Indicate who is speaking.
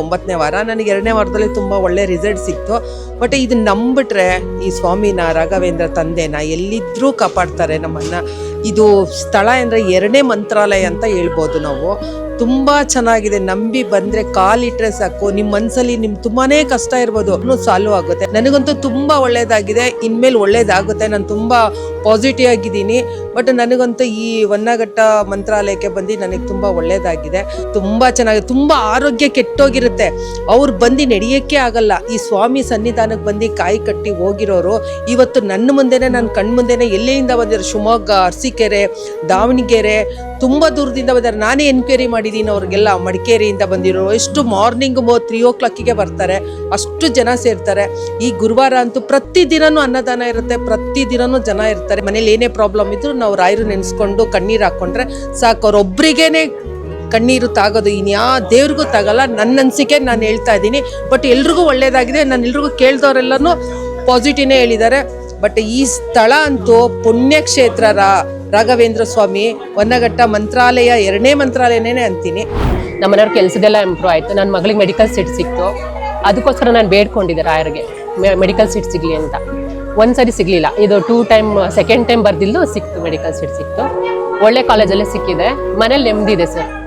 Speaker 1: ಒಂಬತ್ತನೇ ವಾರ. ನನಗೆ ಎರಡನೇ ವಾರದಲ್ಲಿ ತುಂಬ ಒಳ್ಳೆ ರಿಸಲ್ಟ್ ಸಿಕ್ತು. ಬಟ್ ಇದು ನಂಬಿಟ್ರೆ ಈ ಸ್ವಾಮಿನ ರಾಘವೇಂದ್ರ ತಂದೆನ ಎಲ್ಲಿದ್ರೂ ಕಾಪಾಡ್ತಾರೆ ನಮ್ಮನ್ನ. ಇದು ಸ್ಥಳ ಅಂದರೆ ಎರಡನೇ ಮಂತ್ರಾಲಯ ಅಂತ ಹೇಳ್ಬೋದು ನಾವು. ತುಂಬ ಚೆನ್ನಾಗಿದೆ. ನಂಬಿ ಬಂದ್ರೆ ಕಾಲಿಟ್ರೆ ಸಾಕು. ನಿಮ್ಮ ಮನ್ಸಲ್ಲಿ ನಿಮ್ ತುಂಬಾನೇ ಕಷ್ಟ ಇರ್ಬೋದು ಸಾಲ್ವ್ ಆಗುತ್ತೆ. ನನಗಂತೂ ತುಂಬಾ ಒಳ್ಳೇದಾಗಿದೆ. ಇನ್ಮೇಲೆ ಒಳ್ಳೇದಾಗುತ್ತೆ. ನಾನು ತುಂಬಾ ಪಾಸಿಟಿವ್ ಆಗಿದ್ದೀನಿ. ಬಟ್ ನನಗಂತೂ ಈ ವನ್ನಘಟ್ಟ ಮಂತ್ರಾಲಯಕ್ಕೆ ಬಂದು ನನಗೆ ತುಂಬ ಒಳ್ಳೇದಾಗಿದೆ. ತುಂಬ ಚೆನ್ನಾಗಿದೆ ತುಂಬ ಆರೋಗ್ಯ ಕೆಟ್ಟೋಗಿರುತ್ತೆ. ಅವ್ರು ಬಂದು ನಡೆಯೋಕ್ಕೆ ಆಗಲ್ಲ. ಈ ಸ್ವಾಮಿ ಸನ್ನಿಧಾನಕ್ಕೆ ಬಂದು ಕಾಯಿ ಕಟ್ಟಿ ಹೋಗಿರೋರು, ಇವತ್ತು ನನ್ನ ಮುಂದೆನೆ ನನ್ನ ಕಣ್ಮುಂದೆನೆ ಎಲ್ಲಿಯಿಂದ ಬಂದಿರೋ ಶಿವಮೊಗ್ಗ, ಅರಸೀಕೆರೆ, ದಾವಣಗೆರೆ ತುಂಬ ದೂರದಿಂದ ಬಂದಿದ್ದಾರೆ ನಾನೇ ಎನ್ಕ್ವೈರಿ ಮಾಡಿದ್ದೀನಿ ಅವ್ರಿಗೆಲ್ಲ ಮಡಿಕೇರಿಯಿಂದ ಬಂದಿರೋ ಎಷ್ಟು ಮಾರ್ನಿಂಗ್ ತ್ರೀ ಓ ಕ್ಲಾಕಿಗೆ ಬರ್ತಾರೆ. ಅಷ್ಟು ಜನ ಸೇರ್ತಾರೆ. ಈ ಗುರುವಾರ ಅಂತೂ ಪ್ರತಿದಿನವೂ ಅನ್ನದಾನ ಇರುತ್ತೆ. ಪ್ರತಿದಿನವೂ ಜನ ಇರ್ತಾರೆ. ಮನೇಲಿ ಏನೇ ಪ್ರಾಬ್ಲಮ್ ಇದ್ರು ನಾವು ರಾಯರು ನೆನೆಸ್ಕೊಂಡು ಕಣ್ಣೀರು ಹಾಕ್ಕೊಂಡ್ರೆ ಸಾಕು. ಅವ್ರೊಬ್ರಿಗೇನೆ ಕಣ್ಣೀರು ತಾಗೋದು ಇನ್ಯಾ ದೇವ್ರಿಗೂ ತಾಗಲ್ಲ. ನನ್ನ ಅನಿಸಿಕೆ ನಾನು ಹೇಳ್ತಾ ಇದ್ದೀನಿ. ಬಟ್ ಎಲ್ರಿಗೂ ಒಳ್ಳೇದಾಗಿದೆ. ನಾನು ಎಲ್ರಿಗೂ ಕೇಳ್ದವರೆಲ್ಲನೂ ಪಾಸಿಟಿವ್ನೇ ಹೇಳಿದ್ದಾರೆ. ಬಟ್ ಈ ಸ್ಥಳ ಅಂತೂ ಪುಣ್ಯಕ್ಷೇತ್ರ ರಾಘವೇಂದ್ರ ಸ್ವಾಮಿ ಹೊನ್ನಘಟ್ಟ ಮಂತ್ರಾಲಯ ಎರಡನೇ ಮಂತ್ರಾಲಯನೇ ಅಂತೀನಿ.
Speaker 2: ನಮ್ಮ ಮನೆಯವ್ರ ಕೆಲಸದೆಲ್ಲ ಇಂಪ್ರೂವ್ ಆಯಿತು. ನನ್ನ ಮಗಳಿಗೆ ಮೆಡಿಕಲ್ ಸೀಟ್ ಸಿಕ್ತು. ಅದಕ್ಕೋಸ್ಕರ ನಾನು ಬೇಡ್ಕೊಂಡಿದ್ದೆ ರಾಯರಿಗೆ. ಮೆಡಿಕಲ್ ಸೀಟ್ ಸಿಗಲಿ ಅಂತ. ಒಂದು ಸರಿ ಸಿಗಲಿಲ್ಲ. ಇದು ಟೂ ಟೈಮ್ ಸೆಕೆಂಡ್ ಟೈಮ್ ಬರ್ದಿಲ್ದು ಸಿಕ್ತು ಮೆಡಿಕಲ್ ಸೀಟ್ ಸಿಕ್ತು. ಒಳ್ಳೆ ಕಾಲೇಜಲ್ಲೇ ಸಿಕ್ಕಿದೆ. ಮನೇಲಿ ನೆಮ್ಮದಿದೆ ಸರ್.